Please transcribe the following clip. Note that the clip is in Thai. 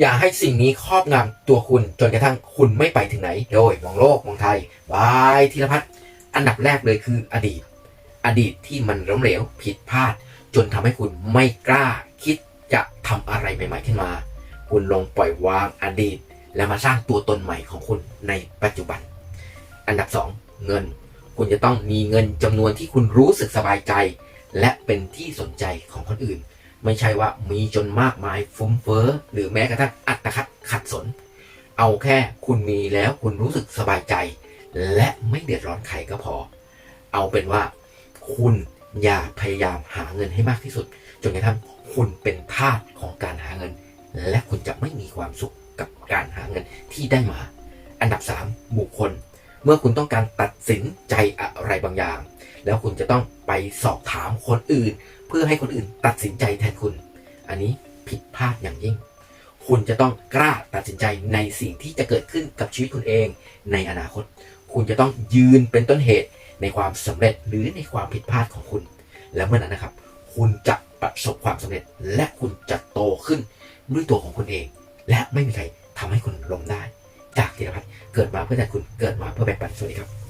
อย่าให้สิ่งนี้ครอบงำตัวคุณจนกระทั่งคุณไม่ไปถึงไหน โดยมองโลกมองไทยบายธีรพัฒน์อันดับแรกเลยคืออดีต อดีตที่มันล้มเหลวผิดพลาด จนทำให้คุณไม่กล้าคิดจะทำอะไรใหม่ๆขึ้นมา คุณลองปล่อยวางอดีต และมาสร้างตัวตนใหม่ของคุณในปัจจุบัน อันดับ 2 เงิน คุณจะต้องมีเงินจำนวนที่คุณรู้สึกสบายใจ และเป็นที่สนใจของคนอื่น ไม่ใช่ว่ามีจนมากมายฟุ้มเฟ้อหรือแม้กระทั่งอัตคัดขัดสน เอาแค่คุณมีแล้วคุณรู้สึกสบายใจ และไม่เดือดร้อนใครก็พอ เอาเป็นว่า คุณอย่าพยายามหาเงินให้มากที่สุด จนกระทั่งคุณเป็นทาสของการหาเงิน และคุณจะไม่มีความสุขกับการหาเงินที่ได้มา อันดับ 3 บุคคล เมื่อคุณต้องการตัดสินใจอะไรบางอย่าง แล้วคุณจะต้องไปสอบถามคนอื่น เพื่อให้คนอื่นตัดสินใจแทนคุณ อันนี้ผิดพลาดอย่างยิ่ง คุณจะต้องกล้าตัดสินใจในสิ่งที่จะเกิดขึ้นกับชีวิตคุณเองในอนาคต คุณจะต้องยืนเป็นต้นเหตุในความสำเร็จหรือในความผิดพลาดของคุณ และเมื่อนั้นนะครับ คุณจะประสบความสำเร็จ และคุณจะโตขึ้นด้วยตัวของคุณเอง และไม่มีใครทำให้คุณล้มได้ จากธีรพัฒน์เกิดมาเพื่อแต่คุณเกิดมาเพื่อแบ่งปันสวัสดีครับ